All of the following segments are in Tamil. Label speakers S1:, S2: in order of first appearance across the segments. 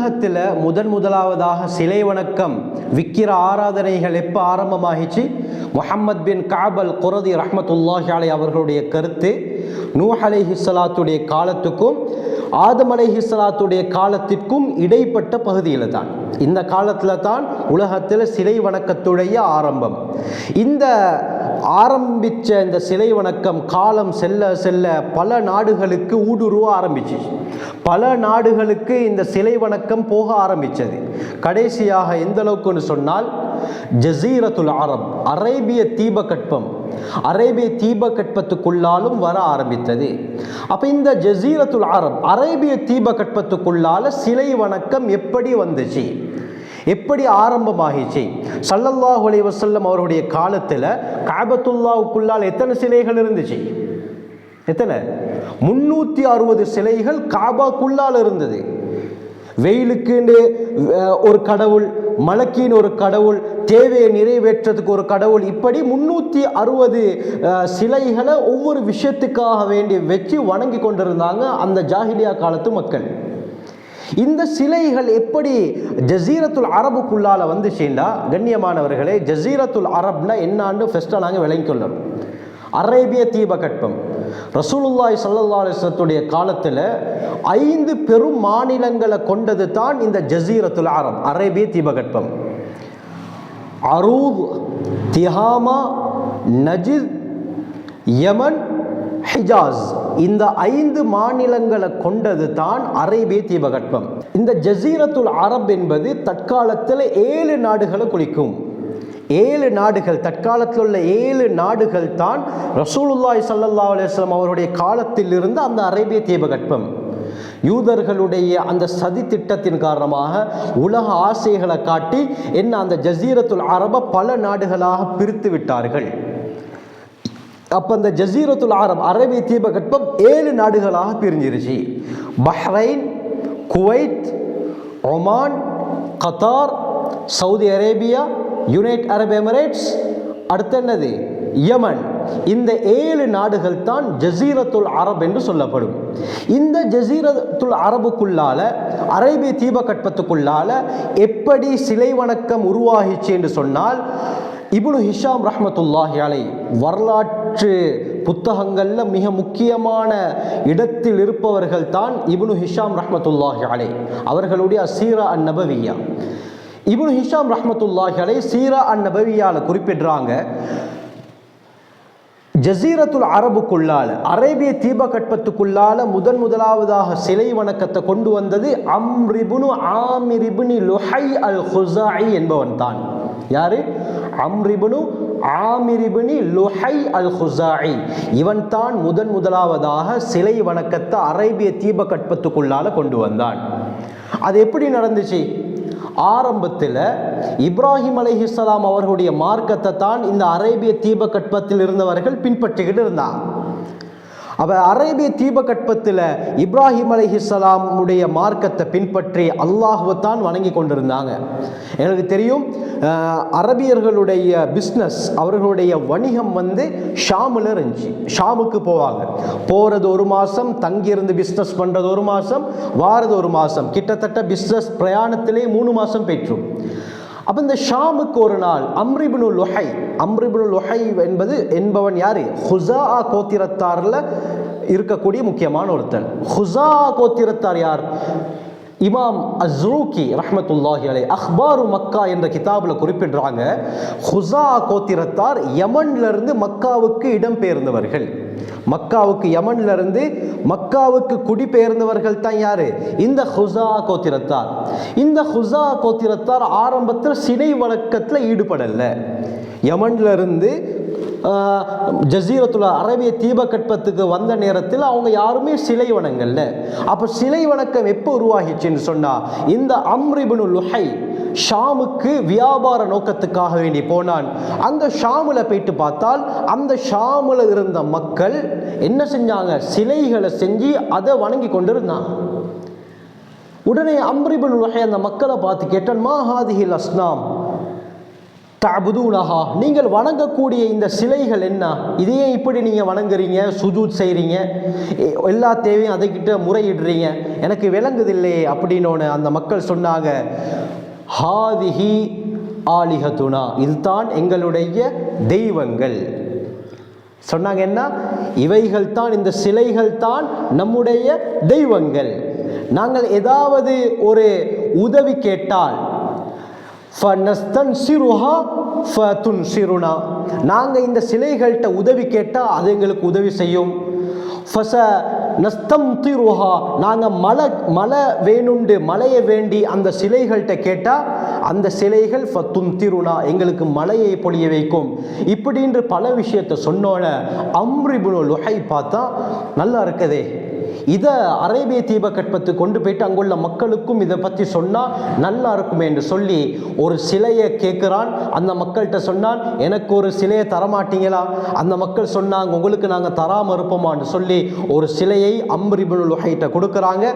S1: உலகத்தில் முதன் முதலாவதாக சிலை வணக்கம் விக்கிர ஆராதனைகள் எப்போ ஆரம்பமாகிச்சு? முஹம்மத் பின் காபல் குரதி ரஹ்மத்துல்லாஹி அலை அவர்களுடைய கருத்து நூஹ் அலைஹிஸ்ஸலாத்துடைய காலத்துக்கும் ஆதம் அலைஹிஸ்ஸலாத்துடைய காலத்திற்கும் இடைப்பட்ட பகுதியில் தான். இந்த காலத்தில் தான் உலகத்தில் சிலை வணக்கத்துடைய ஆரம்பம். இந்த ஆரம்பித்த இந்த சிலை வணக்கம் காலம் செல்ல செல்ல பல நாடுகளுக்கு ஊடுருவ ஆரம்பிச்சு பல நாடுகளுக்கு இந்த சிலை வணக்கம் போக ஆரம்பித்தது கடைசியாக எந்த அளவுக்குன்னு சொன்னால் ஜசீரத்துல் அரப் அரேபிய தீபகற்பம் அரேபிய தீபகற்பத்துக்குள்ளாலும் வர ஆரம்பித்தது. அப்போ இந்த ஜசீரத்துல் அரப் அரேபிய தீபகற்பத்துக்குள்ளால சிலை வணக்கம் எப்படி வந்துச்சு? எப்படி ஆரம்பமாகிச்சு? சல்லல்லாஹ் அலி வசல்லம் அவருடைய காலத்தில் காபத்துல்லாவுக்குள்ளால் எத்தனை சிலைகள் இருந்துச்சு? எத்தனை? முன்னூற்றி அறுபது சிலைகள் காபாக்குள்ளால் இருந்தது. வெயிலுக்குன்னு ஒரு கடவுள் மலக்கின்னு ஒரு கடவுள் தேவையை நிறைவேற்றதுக்கு ஒரு கடவுள் இப்படி முன்னூற்றி அறுபது சிலைகளை ஒவ்வொரு விஷயத்துக்காக வேண்டி வச்சு வணங்கி கொண்டிருந்தாங்க அந்த ஜாஹிலியா காலத்து மக்கள். இந்த சிலைகள் எப்படி ஜசீரத்துல் அரபுக்குள்ளால சேர்ந்தா கண்ணியமானவர்களே ஜசீரத்துல் அரப்னா என்னான்னு ஃபஸ்ட்டாக நாங்கள் விளங்கிக்கொள்ளணும் அரேபிய தீபகற்பம். ரசூலுல்லாய் ஸல்லல்லாஹு காலத்தில் ஐந்து பெரும் மாநிலங்களை கொண்டது தான் இந்த ஜசீரத்துல் அரப் அரேபிய தீபகற்பம். அரூப் திஹாமா நஜித் யமன் ஹிஜாஸ் இந்த ஐந்து மாநிலங்களை கொண்டது தான் அரேபிய தீபகற்பம். இந்த ஜசீரத்துல் அரப் என்பது தற்காலத்தில் ஏழு நாடுகளை குறிக்கும். ஏழு நாடுகள் தற்காலத்தில் உள்ள ஏழு நாடுகள் தான் ரசூலுல்லாய் சல்லா அலைஹி அவருடைய காலத்தில் இருந்து அந்த அரேபிய தீபகற்பம் யூதர்களுடைய அந்த சதி திட்டத்தின் காரணமாக உலக ஆசைகளை காட்டி என்ன அந்த ஜசீரத்துல் அரப பல நாடுகளாக பிரித்து விட்டார்கள். அப்போ அந்த ஜசீரத்துல் அரப் அரேபிய தீபகற்பம் ஏழு நாடுகளாக பிரிஞ்சிருச்சு. Bahrain Kuwait Oman Qatar Saudi Arabia united Arab Emirates அடுத்து என்னது? யமன். இந்த ஏழு நாடுகள் தான் ஜசீரத்துல் அரப் என்று சொல்லப்படும். இந்த ஜசீரத்துல் அரபுக்குள்ளால அரேபிய தீபகற்பத்துக்குள்ளால எப்படி சிலை வணக்கம் உருவாகிச்சு என்று சொன்னால் இபுனு ஹிஷாம் ரஹமத்துல்லாஹி அலை வரலாற்று புத்தகங்களில் மிக முக்கியமான இடத்தில் இருப்பவர்கள் தான் இபுனு ஹிஷாம் ரஹமத்துல்லாஹி அலை. அவர்களுடைய சீரா அந்நபவியா இபுன் ஹிஷாம் ரஹமத்துல்லாஹலை சீரா அன் நபவியால் குறிப்பிடுறாங்க ஜசீரத்துல் அரபுக்குள்ளால் அரேபிய தீபகற்பத்துக்குள்ளால முதன் முதலாவதாக சிலை வணக்கத்தை கொண்டு வந்தது அம்ரிபுனு ஆமிரிபுனி லுஹை அல் ஹுசாயி என்பவன் தான். யாரு? அம்ரிபுனு ஆமிரிபுனி லுஹை அல் ஹுசாயி இவன் தான் முதன் முதலாவதாக சிலை வணக்கத்தை அரேபிய தீபகற்பத்துக்குள்ளால கொண்டு வந்தான். அது எப்படி நடந்துச்சு? ஆரம்பத்தில் இப்ராஹிம் அலிஹிஸ்லாம் அவர்களுடைய மார்க்கத்தை தான் இந்த அரேபிய தீபகற்பத்தில் இருந்தவர்கள் பின்பற்றிக்கிட்டு இருந்தாங்க. அவ அரேபிய தீபகற்பத்தில் இப்ராஹிம் அலைஹிஸ்ஸலாமுடைய மார்க்கத்தை பின்பற்றி அல்லாஹுவத்தான் வணங்கி கொண்டிருந்தாங்க. எனக்கு தெரியும் அரபியர்களுடைய பிஸ்னஸ் அவர்களுடைய வணிகம் வந்து ஷாமில் இருந்துச்சு. ஷாமுக்கு போவாங்க. போகிறது ஒரு மாதம் தங்கியிருந்து பிஸ்னஸ் பண்ணுறது ஒரு மாதம் வாரது ஒரு மாதம் கிட்டத்தட்ட பிஸ்னஸ் பிரயாணத்திலே மூணு மாதம் பெற்றும் அப்போ இந்த ஷாமுக்கு ஒரு நாள் அம்ரிபுனு லொஹை அம்ரிபுனு லொஹை என்பது என்பவன் யார்? ஹுசா கோத்திரத்தாரில் இருக்கக்கூடிய முக்கியமான ஒருத்தன். ஹுசா கோத்திரத்தார் யார்? இமாம் அஸ்ரூக்கி ரஹமத்துல்லாஹி அலை அக்பாரு மக்கா என்ற கிதாபில் குறிப்பிடுறாங்க ஹுசா கோத்திரத்தார் யமன்லேருந்து மக்காவுக்கு இடம்பெயர்ந்தவர்கள். மக்காவுக்கு யமன்லேருந்து மக்காவுக்கு குடிபெயர்ந்தவர்கள் தான் யார்? இந்த ஹுசா கோத்திரத்தார். இந்த ஹுசா கோத்திரத்தார் ஆரம்பத்தில் சினை வழக்கத்தில் ஈடுபடலை. யமன்ல இருந்து ஜசீரத்துல அரேபிய தீபகற்பத்துக்கு வந்த நேரத்தில் அவங்க யாருமே சிலை வணங்கல்ல அப்போ சிலை வணக்கம் எப்போ உருவாகிச்சுன்னு சொன்னா இந்த அம்ரிபுனு லுஹை ஷாமுக்கு வியாபார நோக்கத்துக்காக வேண்டி போனான். அந்த ஷாமுல போயிட்டு பார்த்தால் அந்த ஷாமுல இருந்த மக்கள் என்ன செஞ்சாங்க? சிலைகளை செஞ்சு அதை வணங்கி கொண்டிருந்தாங்க உடனே அம்ரிபுல் லுஹை அந்த மக்களை பார்த்து கேட்டான் மா ஹாதிஹில் அஸ்னாம்? தபுதூனஹா நீங்கள் வணங்கக்கூடிய இந்த சிலைகள் என்ன? இதையே இப்படி நீங்கள் வணங்குறீங்க சுஜூத் செய்கிறீங்க எ- எல்லா தேவையும் அதைக்கிட்ட முறையிடுறீங்க. எனக்கு விளங்குதில்லையே அப்படின்னோன்னு அந்த மக்கள் சொன்னாங்க. ஹாதிஹி ஆலிஹதுனா இதுதான் எங்களுடைய தெய்வங்கள். சொன்னாங்க என்ன? இவைகள் தான் இந்த சிலைகள் தான் நம்முடைய தெய்வங்கள். நாங்கள் ஏதாவது ஒரு உதவி கேட்டால் ஃபனஸ்தன்சிருஹா ஃபதுன்சிருனா. நாங்கள் இந்த சிலைகள்கிட்ட உதவி கேட்டால் அது எங்களுக்கு உதவி செய்யும். ஃபச நஸ்தம் திருஹா நாங்கள் மழை மழை வேணுண்டு மழையை வேண்டி அந்த சிலைகள்கிட்ட கேட்டால் அந்த சிலைகள் ஃபத்தும் திருனா எங்களுக்கு மழையை பொழிய வைக்கும். இப்படின்று பல விஷயத்தை சொன்னோட அம்ரிபுனு லுஹை பார்த்தா நல்லா இருக்குதே. இதை அரேபிய தீபகற்பத்து கொண்டு போயிட்டு அங்குள்ள மக்களுக்கும் இதை பற்றி சொன்னால் நல்லா இருக்குமே என்று சொல்லி ஒரு சிலையை கேட்குறான் அந்த மக்கள்கிட்ட சொன்னான் எனக்கு ஒரு சிலையை தரமாட்டீங்களா? அந்த மக்கள் சொன்னாங்க உங்களுக்கு நாங்கள் தராமல் இருப்போமான்னு சொல்லி ஒரு சிலையை அம்ரிபுனு வகைகிட்ட கொடுக்குறாங்க.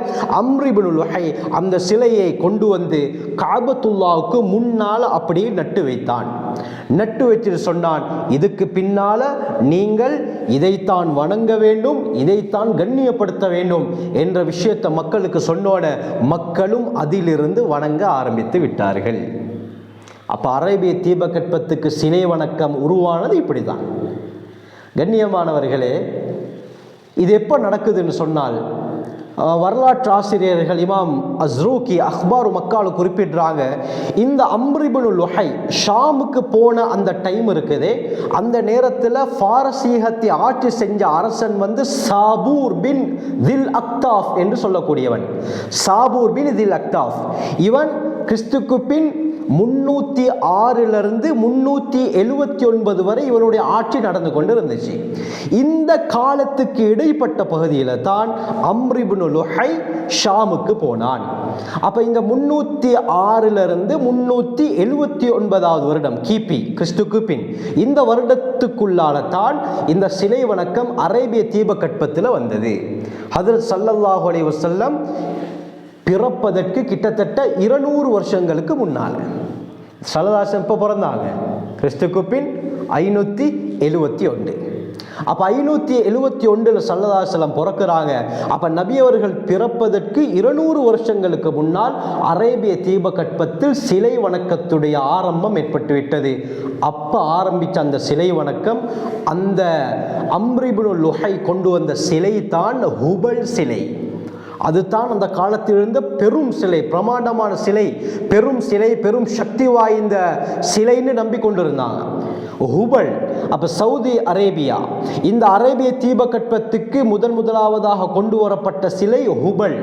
S1: அம்ரிபுனு வகை அந்த சிலையை கொண்டு வந்து காபத்துல்லாவுக்கு முன்னால் அப்படியே நட்டு வைத்தான். நட்டு வச்சுட்டு சொன்னான். இதுக்கு பின்னால நீங்கள் இதைத்தான் வணங்க வேண்டும் இதைத்தான் கண்ணியப்படுத்த வேண்டும் என்ற விஷயத்தை மக்களுக்கு சொன்னோட மக்களும் அதிலிருந்து வணங்க ஆரம்பித்து விட்டார்கள். அப்ப அரேபிய தீபகற்பத்துக்கு சிலை வணக்கம் உருவானது இப்படிதான். கண்ணியமானவர்களே இது எப்போ நடக்குதுன்னு சொன்னால் வரலாற்று ஆசிரியர்கள் இமாம் அஸ்ரூக்கி அக்பாரு மக்காலு குறிப்பிடுறாங்க இந்த அம்ரிபுனு லுஹை ஷாமுக்கு போன அந்த டைம் இருக்குது. அந்த நேரத்தில் பாரசீகத்தை ஆட்சி செஞ்ச அரசன் வந்து சாபூர் பின் தில் அக்தாஃப் என்று சொல்லக்கூடியவன். சாபூர் பின் தில் அக்தாஃப் இவன் கிறிஸ்துக்கு பின் முன்னூற்றி ஆறிலிருந்து முன்னூற்றி எழுபத்தி ஒன்பது வரை இவனுடைய ஆட்சி நடந்து கொண்டு இருந்துச்சு இந்த காலத்துக்கு இடைப்பட்ட பகுதியில் தான் அம்ரிபுனு லுஹை ஷாமுக்கு போனான். அப்போ இந்த முன்னூற்றி ஆறிலிருந்து முன்னூற்றி எழுபத்தி ஒன்பதாவது வருடம் கிபி கிறிஸ்துக்கு பின் இந்த வருடத்துக்குள்ளால தான் இந்த சிலை வணக்கம் அரேபிய தீபகற்பத்தில் வந்தது. ஹதரத் சல்லல்லாஹு அலைஹி பிறப்பதற்கு கிட்டத்தட்ட இருநூறு வருஷங்களுக்கு முன்னால். சரதாசன் எப்போ பிறந்தாங்க? கிறிஸ்துக்கு பின் ஐநூற்றி எழுபத்தி ஒன்று. அப்போ ஐநூற்றி எழுபத்தி ஒன்றில் சல்லதாசலம் பிறக்கிறாங்க. அப்போ நபி அவர்கள் பிறப்பதற்கு இருநூறு வருஷங்களுக்கு முன்னால் அரேபிய தீபகற்பத்தில் சிலை வணக்கத்துடைய ஆரம்பம் ஏற்பட்டு விட்டது. அப்போ ஆரம்பித்த அந்த சிலை வணக்கம் அந்த அம்ரிபுனு லுஹை கொண்டு வந்த சிலை தான் ஹுபல் சிலை. அதுதான் அந்த காலத்திலிருந்து பெரும் சிலை பிரமாண்டமான சிலை பெரும் சிலை பெரும் சக்தி வாய்ந்த சிலைன்னு நம்பிக்கொண்டிருந்தாங்க. ஹுபல் அப்ப சவுதி அரேபியா. இந்த அரேபிய தீபகற்பத்துக்கு முதன் முதலாவதாக கொண்டு வரப்பட்ட சிலை ஹுபல்.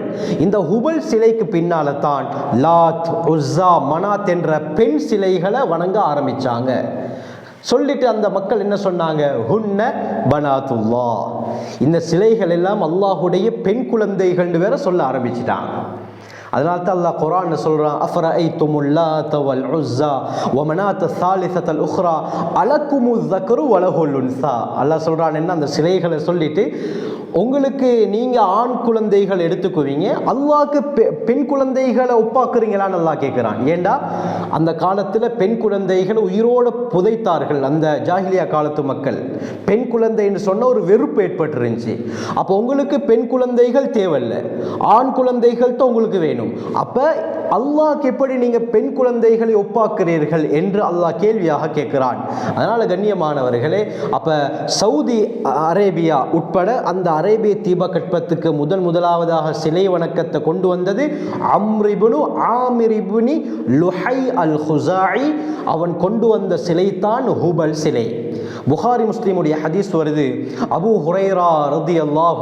S1: இந்த ஹுபல் சிலைக்கு பின்னால தான் லாத் உஸ்ஸா மனாத் என்ற பெண் சிலைகளை வணங்க ஆரம்பிச்சாங்க. சொல்லிட்டு அந்த மக்கள் என்ன சொன்னாங்க? ஹுன்ன பனாத்துல்லா. இந்த சிலைகள் எல்லாம் அல்லாஹுடைய பெண் குழந்தைகள்னு வேற சொல்ல ஆரம்பிச்சிட்டாங்க. அதனால தான் அல்லாஹ் குரான் சொல்றான் ஐ துமுல்லா தவல் உஸ்ஸா ஒமனாத்த சாலிசத்தல் உஹ்ரா அலக்குமு தக்கரு வலஹுல் உன்சா அல்லாஹ் சொல்றான் என்ன அந்த சிலைகளை சொல்லிட்டு உங்களுக்கு நீங்க ஆண் குழந்தைகள் எடுத்துக்குவீங்க. அல்லாக்கு பெ- பெண் குழந்தைகளை ஒப்பாக்குறீங்களான்னு அல்லாஹ் கேட்குறான். ஏண்டா? அந்த காலத்தில் பெண் குழந்தைகள் உயிரோடு புதைத்தார்கள். அந்த ஜாஹிலியா காலத்து மக்கள். பெண் குழந்தைன்னு சொன்ன ஒரு வெறுப்பு ஏற்பட்டுருந்துச்சு. அப்போ உங்களுக்கு பெண் குழந்தைகள் தேவையில்லை. ஆண் குழந்தைகள் தான் உங்களுக்கு வேணும். அப்போ அல்லாஹ் எப்படி நீங்கள் பெண் குழந்தைகளை ஒப்பாக்குறீர்கள் என்று அல்லாஹ் கேள்வியாக கேட்கிறான். அதனால் கண்ணியமானவர்களே அப்போ சவுதி அரேபியா உட்பட அந்த அரேபிய தீபகற்பத்துக்கு முதன் முதலாவதாக சிலை வணக்கத்தை கொண்டு வந்தது அம்ரிபுனு ஆமிரிபுனி லுஹை அல் ஹுசாயி அவன் கொண்டு வந்த சிலை தான் ஹுபல் சிலை. புகாரி முஸ்லீமுடைய ஹதீஸ் வருது. அபு ஹுரைரா ரதி அல்லாஹ்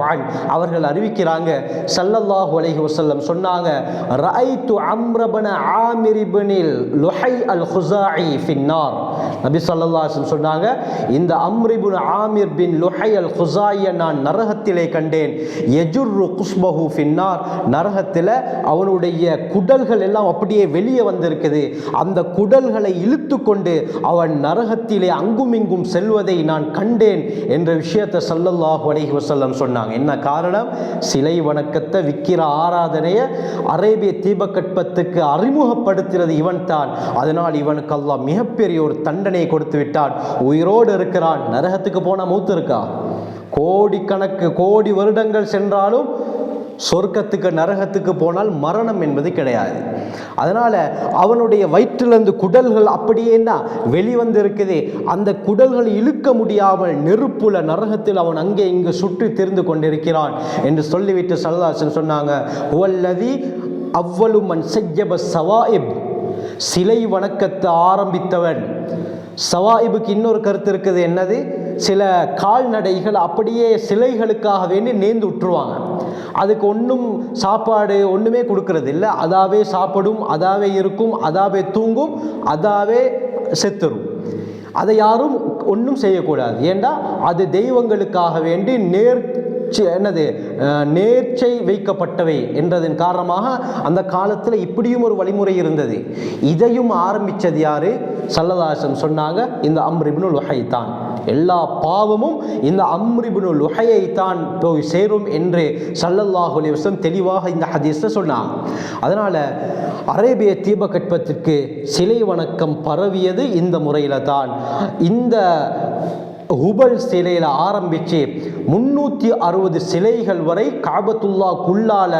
S1: அவர்கள் அறிவிக்கிறாங்க சல்லல்லாஹு அலைஹி வசல்லம் சொன்னாங்க ரஐத்து அம்ரபன ஆமிரிபனில் லுஹை அல் ஹுசாயி ஃபின்னார் நபி சொல்லல்லாசன் சொன்னாங்க இந்த அம்ரிபுன் ஆமிர் பின் லுஹையல் ஹுசாய நான் நரகத்திலே கண்டேன். எஜுர்ரு குஸ்பஹு ஃபின்னார். நரகத்தில் அவனுடைய குடல்கள் எல்லாம் அப்படியே வெளியே வந்திருக்குது. அந்த குடல்களை இழுத்து கொண்டு அவன் நரகத்திலே அங்குமிங்கும் செல்வதை நான் கண்டேன் என்ற விஷயத்தை சல்லல்லாஹு அலைஹி வசல்லம் சொன்னாங்க. என்ன காரணம்? சிலை வணக்கத்தை விக்கிர ஆராதனையை அரேபிய தீபகற்பத்துக்கு அறிமுகப்படுத்துகிறது இவன் தான் அதனால் இவனுக்கு அல்லாஹ் மிகப்பெரிய ஒரு தண்டனை கொடுத்து விட்டான். உயிரோடு இருக்கிறான். நரகத்துக்கு போனா மூத்து இருக்கா? கோடிக்கணக்கு கோடி வருடங்கள் சென்றாலும் சொர்க்கத்துக்கு நரகத்துக்கு போனால் மரணம் என்பது கிடையாது. அதனால் அவனுடைய வயிற்றிலிருந்து குடல்கள் அப்படியேன்னா வெளிவந்து இருக்குது அந்த குடல்களை இழுக்க முடியாமல் நெருப்புல நரகத்தில் அவன் அங்கே இங்கு சுற்றி திரிந்து கொண்டிருக்கிறான் என்று சொல்லிவிட்டு சரதாசன் சொன்னாங்க "ஹுவல்லதி அவ்வளு மன் செய்யப சவாயிப். சிலை வணக்கத்தை ஆரம்பித்தவன். சவாயிபுக்கு இன்னொரு கருத்து இருக்குது என்னது? சில கால்நடைகள் அப்படியே சிலைகளுக்காக வேண்டி நேர்ந்து விட்டுருவாங்க அதுக்கு ஒன்றும் சாப்பாடு ஒன்றுமே கொடுக்கறது இல்லை. அதாவே சாப்பிடும் அதாவே இருக்கும் அதாவே தூங்கும் அதாவே செத்துரும். அதை யாரும் ஒன்றும் செய்யக்கூடாது. ஏண்டா? அது தெய்வங்களுக்காக வேண்டி நேர் என்னது? நேர்ச்சை வைக்கப்பட்டவை என்றதன் காரணமாக அந்த காலத்தில் இப்படியும் ஒரு வழிமுறை இருந்தது. இதையும் ஆரம்பித்தது யாரு? சல்லதாசன் சொன்னாங்க இந்த அம்ரிபுனுல் வகை தான். எல்லா பாவமும் இந்த அம்ரிபுனுல் லுஹையை தான் போய் சேரும் என்று சல்லல்லாஹு தெளிவாக இந்த ஹதீஸை சொன்னாங்க. அதனால் அரேபிய தீபகற்பத்திற்கு சிலை வணக்கம் பரவியது இந்த முறையில் தான். இந்த ஹுபல் சிலையில் ஆரம்பித்து முன்னூற்றி அறுபது சிலைகள் வரை காபத்துல்லாக்குள்ளால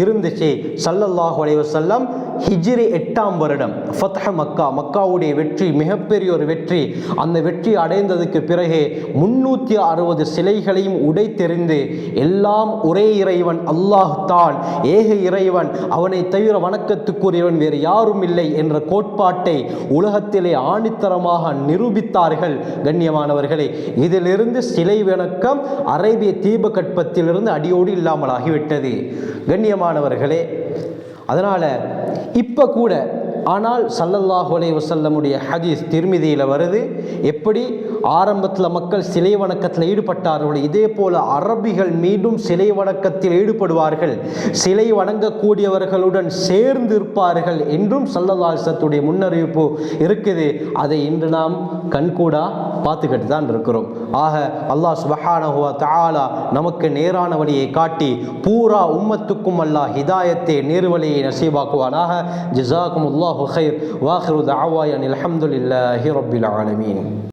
S1: இருந்துச்சு. சல்லல்லாஹு அலைவசல்லம் ஹிஜ்ரி எட்டாம் வருடம் ஃபத்ஹ மக்கா மக்காவுடைய வெற்றி மிகப்பெரிய ஒரு வெற்றி. அந்த வெற்றி அடைந்ததுக்கு பிறகு முன்னூற்றி அறுபது சிலைகளையும் உடைத்தெறிந்து எல்லாம் ஒரே இறைவன் அல்லாஹ் தான். ஏக இறைவன் அவனை தவிர வணக்கத்துக்குரியவன் வேறு யாரும் இல்லை என்ற கோட்பாட்டை உலகத்திலே ஆணித்தரமாக நிரூபித்தார்கள் கண்ணியமானவர்களே. இதிலிருந்து சிலை வணக்கம் அரேபிய தீபகற்பத்திலிருந்து அடியோடு இல்லாமலாகிவிட்டது. கண்ணியமானவர்களே அதனால் இப்போ கூட ஆனால் சல்லல்லாஹு அலைஹி வஸல்லமுடைய ஹதீஸ் திருமிதியில் வருது. எப்படி? ஆரம்பத்தில் மக்கள் சிலை வணக்கத்தில் ஈடுபட்டார்கள். இதே போல அரபிகள் மீண்டும் சிலை வணக்கத்தில் ஈடுபடுவார்கள். சிலை வணங்கக்கூடியவர்களுடன் சேர்ந்து இருப்பார்கள் என்றும் சல்லல்லாஹத்துடைய முன்னறிவிப்பு இருக்குது. அதை இன்று நாம் கண்கூடா பார்த்துக்கிட்டு தான் இருக்கிறோம் ஆக அல்லாஹ் சுபஹானஹுவா தாலா நமக்கு நேரான வழியை காட்டி பூரா உம்மத்துக்கும் அல்லாஹ் ஹிதாயத்தை நேர்வழியை நசீபாக்குவானாக. ஜிசாக்கும் அல்லாஹு ஹைர் வாஹிரு தாவாயன் அலமதுல்லாஹி ரபில் ஆலமீன்.